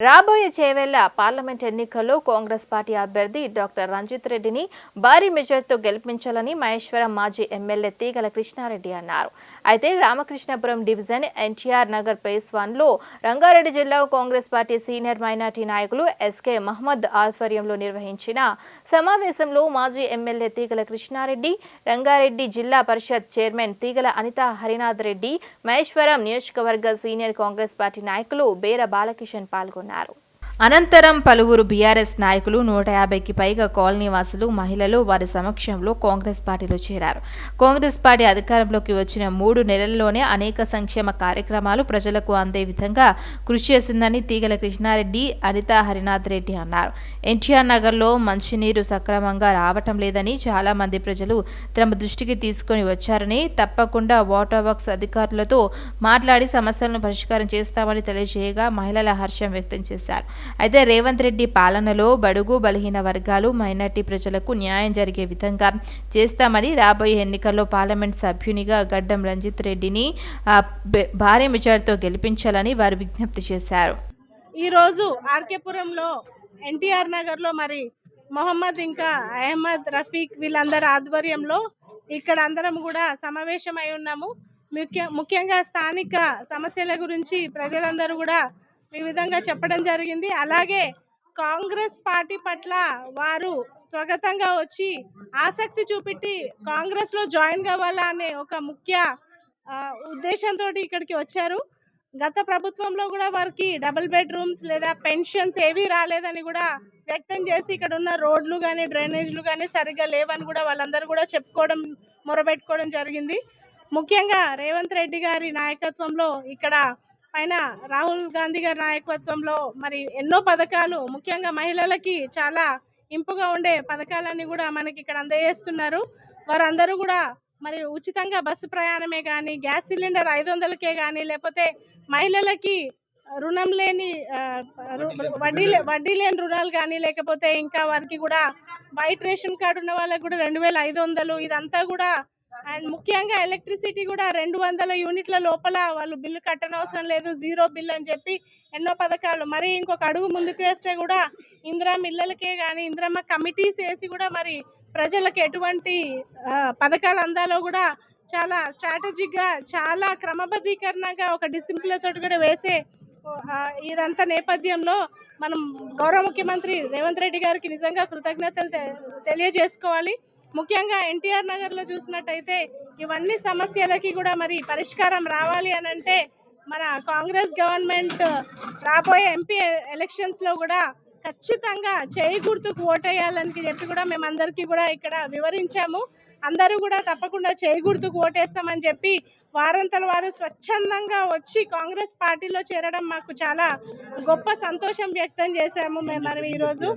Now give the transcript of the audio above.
రాబోయే చేవేళ్ళ పార్లమెంట్ ఎన్నికల్లో కాంగ్రెస్ పార్టీ అభ్యర్థి డాక్టర్ రంజిత్ రెడ్డిని భారీ మెజార్టీతో గెలిపించాలని మహేశ్వరం మాజీ ఎమ్మెల్యే తీగల కృష్ణారెడ్డి అన్నారు. అయితే రామకృష్ణపురం డివిజన్ ఎన్టీఆర్ నగర్ ప్రెస్ వన్లో రంగారెడ్డి జిల్లా కాంగ్రెస్ పార్టీ సీనియర్ మైనార్టీ నాయకులు ఎస్కే మహమ్మద్ ఆధ్వర్యంలో నిర్వహించిన సమావేశంలో మాజీ ఎమ్మెల్యే తీగల కృష్ణారెడ్డి రంగారెడ్డి జిల్లా పరిషత్ చైర్మన్ తీగల అనిత హరినాథ్ రెడ్డి మహేశ్వరం నియోజకవర్గ సీనియర్ కాంగ్రెస్ పార్టీ నాయకులు బేర బాలకిషన్ పాల్గొన్నారు. అనంతరం పలువురు బీఆర్ఎస్ నాయకులు నూట యాభైకి పైగా కాలనీ వాసులు మహిళలు వారి సమక్షంలో కాంగ్రెస్ పార్టీలో చేరారు. కాంగ్రెస్ పార్టీ అధికారంలోకి వచ్చిన మూడు నెలల్లోనే అనేక సంక్షేమ కార్యక్రమాలు ప్రజలకు అందే విధంగా కృషి చేసిందని తీగల కృష్ణారెడ్డి అనిత హరినాథ్ రెడ్డి అన్నారు. ఎన్టీఆర్ నగర్లో మంచినీరు సక్రమంగా రావటం లేదని చాలా మంది ప్రజలు తమ దృష్టికి తీసుకొని వచ్చారని తప్పకుండా వాటర్ వర్క్స్ అధికారులతో మాట్లాడి సమస్యలను పరిష్కారం చేస్తామని తెలియజేయగా మహిళల హర్షం వ్యక్తం చేశారు. అయితే రేవంత్ రెడ్డి పాలనలో బడుగు బలహీన వర్గాలు మైనార్టీ ప్రజలకు న్యాయం జరిగే విధంగా చేస్తామని రాబోయే ఎన్నికల్లో పార్లమెంట్ సభ్యునిగా గడ్డం రంజిత్ రెడ్డిని భారీ మెజార్టీతో గెలిపించాలని వారు విజ్ఞప్తి చేశారు. ఈరోజు ఆర్కేపురంలో ఎన్టీఆర్ నగర్లో మరి మొహమ్మద్ ఇంకా అహ్మద్ రఫీక్ వీళ్ళందరి ఆధ్వర్యంలో ఇక్కడ అందరం కూడా సమావేశమై ఉన్నాము. ముఖ్య ముఖ్యంగా స్థానిక సమస్యల గురించి ప్రజలందరూ కూడా ఈ విధంగా చెప్పడం జరిగింది. అలాగే కాంగ్రెస్ పార్టీ పట్ల వారు స్వాగతంగా వచ్చి ఆసక్తి చూపెట్టి కాంగ్రెస్లో జాయిన్ కావాలా అనే ఒక ముఖ్య ఉద్దేశంతో ఇక్కడికి వచ్చారు. గత ప్రభుత్వంలో కూడా వారికి డబుల్ బెడ్రూమ్స్ లేదా పెన్షన్స్ ఏవి రాలేదని కూడా వ్యక్తం చేసి ఇక్కడ ఉన్న రోడ్లు కానీ డ్రైనేజ్లు కానీ సరిగ్గా లేవని కూడా వాళ్ళందరూ కూడా చెప్పుకోవడం మొరబెట్టుకోవడం జరిగింది. ముఖ్యంగా రేవంత్ రెడ్డి గారి నాయకత్వంలో ఇక్కడ పైన రాహుల్ గాంధీ గారి నాయకత్వంలో మరి ఎన్నో పథకాలు ముఖ్యంగా మహిళలకి చాలా ఇంపుగా ఉండే పథకాలన్నీ కూడా మనకి ఇక్కడ అందజేస్తున్నారు. వారందరూ కూడా మరి ఉచితంగా బస్సు ప్రయాణమే కానీ గ్యాస్ సిలిండర్ ఐదు వందలకే కానీ లేకపోతే మహిళలకి రుణం లేని వడ్డీ లే- వడ్డీ లేని రుణాలు కానీ లేకపోతే ఇంకా వారికి కూడా వైట్ రేషన్ కార్డు ఉన్న వాళ్ళకి కూడా రెండు వేల ఐదు వందలు ఇదంతా కూడా అండ్ ముఖ్యంగా ఎలక్ట్రిసిటీ కూడా రెండు వందల యూనిట్ల లోపల వాళ్ళు బిల్లు కట్టనవసరం లేదు జీరో బిల్ అని చెప్పి ఎన్నో పథకాలు. మరి ఇంకొక అడుగు ముందుకు వేస్తే కూడా ఇందిరమ్మ ఇళ్ళలకే కానీ ఇందిరమ్మ కమిటీస్ వేసి కూడా మరి ప్రజలకు ఎటువంటి పథకాలు అందాలో కూడా చాలా స్ట్రాటజిక్గా చాలా క్రమబద్ధీకరణగా ఒక డిసిప్లిన్ తోటి కూడా వేసే ఇదంతా నేపథ్యంలో మనం గౌరవ ముఖ్యమంత్రి రేవంత్ రెడ్డి గారికి నిజంగా కృతజ్ఞతలు తె- తెలియజేసుకోవాలి. ముఖ్యంగా ఎన్టీఆర్ నగర్లో చూసినట్టయితే ఇవన్నీ సమస్యలకి కూడా మరి పరిష్కారం రావాలి అని అంటే మన కాంగ్రెస్ గవర్నమెంట్ రాబోయే ఎంపీ ఎలక్షన్స్లో కూడా ఖచ్చితంగా చేయి గుర్తుకు ఓటేయాలని చెప్పి కూడా మేము అందరికీ కూడా ఇక్కడ వివరించాము. అందరూ కూడా తప్పకుండా చేయి గుర్తుకు ఓటేస్తామని చెప్పి వారంతల వారు స్వచ్ఛందంగా వచ్చి కాంగ్రెస్ పార్టీలో చేరడం మాకు చాలా గొప్ప సంతోషం వ్యక్తం చేశాము మేము మనం ఈరోజు.